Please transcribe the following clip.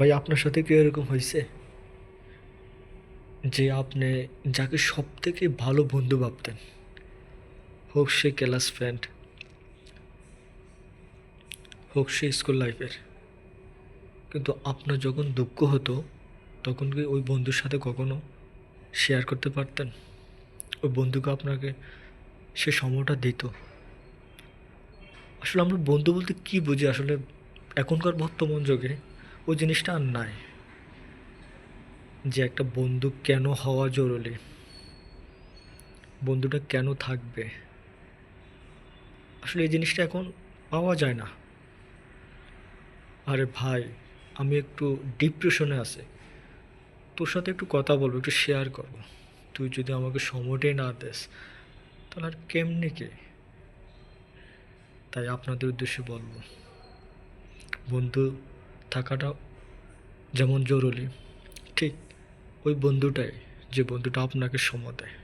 ভাই, আপনার সাথে কি এরকম হয়েছে? যে আপনি যাকে সব থেকে ভালো বন্ধু ভাবতেন, হোক সে ক্লাস ফ্রেন্ড হোক সে স্কুল লাইফের কিন্তু আপনার যখন দুঃখ হতো, তখন কি ওই বন্ধুর সাথে কখনো শেয়ার করতে পারতেন? ওই বন্ধুকে আপনাকে সে সময়টা দিত? আসলে আমরা বন্ধু বলতে কী বুঝি? আসলে এখনকার বর্তমান যুগে ওই জিনিসটা আর নাই। যে একটা বন্ধু কেন হওয়া জরুরি? বন্ধুটা কেন থাকবে? আসলে এই জিনিসটা এখন পাওয়া যায় না। আরে ভাই, আমি একটু ডিপ্রেশনে আছি। তোর সাথে একটু কথা বলব, একটু শেয়ার করব। তুই যদি আমাকে সময়টাই না দেস, তাহলে আর কেমনি কে? তাই আপনাদের উদ্দেশ্যে বলব। বন্ধু থাকাটা যেমন জরুরি ঠিক ওই বন্ধুটাই যে বন্ধুটা আপনাকে সময় দেয়।